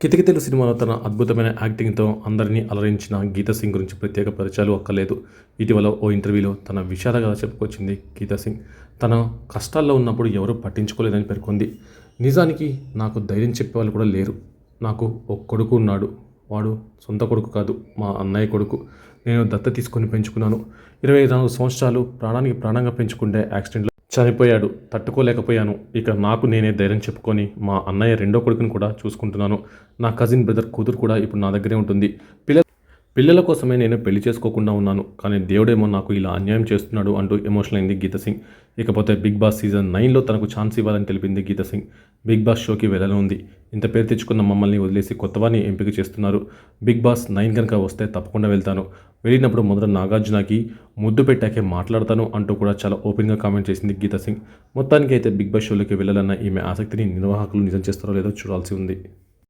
కితకితలు సినిమాలో తన అద్భుతమైన యాక్టింగ్తో అందరినీ అలరించిన గీతా సింగ్ గురించి ప్రత్యేక పరిచయాలు అక్కర్లేదు. ఇటీవల ఓ ఇంటర్వ్యూలో తన విషాదగా చెప్పుకొచ్చింది గీతా సింగ్. తన కష్టాల్లో ఉన్నప్పుడు ఎవరూ పట్టించుకోలేదని పేర్కొంది. నిజానికి నాకు ధైర్యం చెప్పేవాళ్ళు కూడా లేరు. నాకు ఒక కొడుకు ఉన్నాడు. వాడు సొంత కొడుకు కాదు మా అన్నయ్య కొడుకు. నేను దత్త తీసుకొని పెంచుకున్నాను. ఇరవై నాలుగు సంవత్సరాలు ప్రాణానికి ప్రాణంగా పెంచుకుంటే యాక్సిడెంట్లో చనిపోయాడు తట్టుకోలేకపోయాను. ఇక నాకు నేనే ధైర్యం చెప్పుకొని మా అన్నయ్య రెండో కొడుకుని కూడా చూసుకుంటున్నాను. నా కజిన్ బ్రదర్ కూతురు కూడా ఇప్పుడు నా దగ్గరే ఉంటుంది. పిల్ల పిల్లల కోసమే నేను పెళ్ళి చేసుకోకుండా ఉన్నాను. కానీ దేవుడేమో నాకు ఇలా అన్యాయం చేస్తున్నాడు అంటూ ఎమోషనల్ అయింది గీత సింగ్. ఇకపోతే బిగ్ బాస్ సీజన్ నైన్లో తనకు ఛాన్స్ ఇవ్వాలని తెలిపింది గీత సింగ్. బిగ్ బాస్ షోకి వెళ్ళనుంది ఇంత పేరు తెచ్చుకున్న మమ్మల్ని వదిలేసి కొత్తవాన్ని ఎంపిక చేస్తున్నారు. బిగ్ బాస్ నైన్ కనుక వస్తే తప్పకుండా వెళ్తాను. వెళ్ళినప్పుడు మొదట నాగార్జునకి ముద్దు పెట్టాకే మాట్లాడతాను అంటూ కూడా చాలా ఓపెన్గా కామెంట్ చేసింది గీతా సింగ్. మొత్తానికి అయితే బిగ్ బాస్ షోలోకి వెళ్ళాలన్న ఈమె ఆసక్తిని నిర్వాహకులు నిజం చేస్తారో లేదో చూడాల్సి ఉంది.